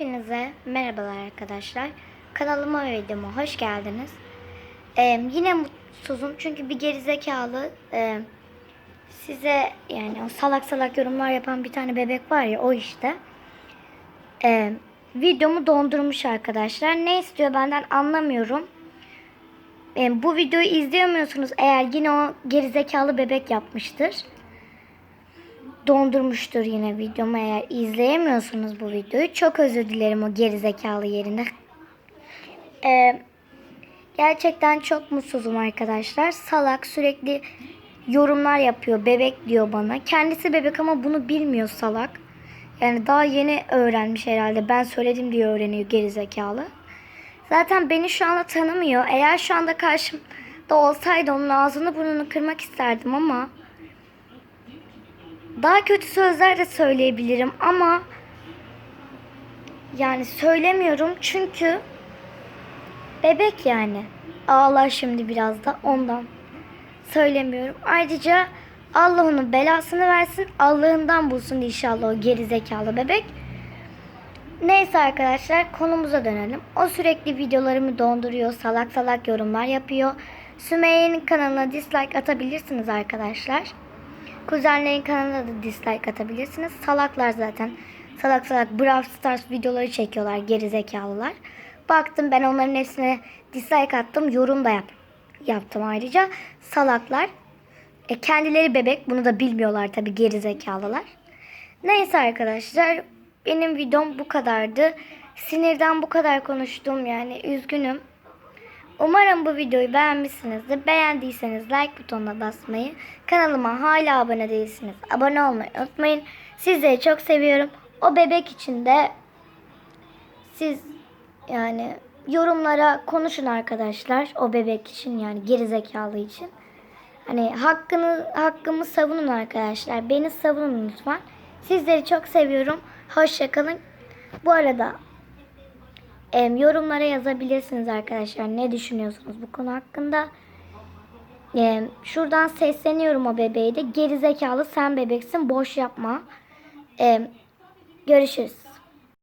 Hepinize merhabalar arkadaşlar. Kanalıma ve videoma hoş geldiniz. Ee, yine mutsuzum çünkü bir gerizekalı e, size yani o salak salak yorumlar yapan bir tane bebek var ya o işte. Ee, videomu dondurmuş arkadaşlar. Ne istiyor benden anlamıyorum. Ee, bu videoyu izleyemiyorsunuz eğer yine o gerizekalı bebek yapmıştır dondurmuştur yine videomu eğer izleyemiyorsunuz bu videoyu. Çok özür dilerim o gerizekalı yerine. Ee, gerçekten çok mutsuzum arkadaşlar. Salak sürekli yorumlar yapıyor. Bebek diyor bana. Kendisi bebek ama bunu bilmiyor salak. Yani daha yeni öğrenmiş herhalde. Ben söyledim diye öğreniyor gerizekalı. Zaten beni şu anda tanımıyor. Eğer şu anda karşımda olsaydı onun ağzını burnunu kırmak isterdim ama daha kötü sözler de söyleyebilirim ama yani söylemiyorum çünkü bebek yani. Ağlar şimdi biraz da ondan söylemiyorum. Ayrıca Allah onun belasını versin. Allah'ından bulsun inşallah o gerizekalı bebek. Neyse arkadaşlar konumuza dönelim. O sürekli videolarımı donduruyor. Salak salak yorumlar yapıyor. Sümeyye'nin kanalına dislike atabilirsiniz arkadaşlar. Kuzenlerin kanalına da dislike atabilirsiniz. Salaklar zaten. Salak salak Brawl Stars videoları çekiyorlar gerizekalılar. Baktım ben onların hepsine dislike attım. Yorum da yap, yaptım ayrıca. Salaklar. E, kendileri bebek. Bunu da bilmiyorlar tabii gerizekalılar. Neyse arkadaşlar. Benim videom bu kadardı. Sinirden bu kadar konuştum yani. Üzgünüm. Umarım bu videoyu beğenmişsinizdir. Beğendiyseniz like butonuna basmayı, kanalıma hala abone değilsiniz. Abone olmayı unutmayın. Sizleri çok seviyorum. O bebek için de siz yani yorumlara konuşun arkadaşlar. O bebek için yani gerizekalı için. Hani hakkını hakkımı savunun arkadaşlar. Beni savunun lütfen. Sizleri çok seviyorum. Hoşçakalın. Bu arada Em, yorumlara yazabilirsiniz arkadaşlar. Ne düşünüyorsunuz bu konu hakkında? Em, şuradan sesleniyorum o bebeğe de. Gerizekalı sen bebeksin. Boş yapma. Em, görüşürüz.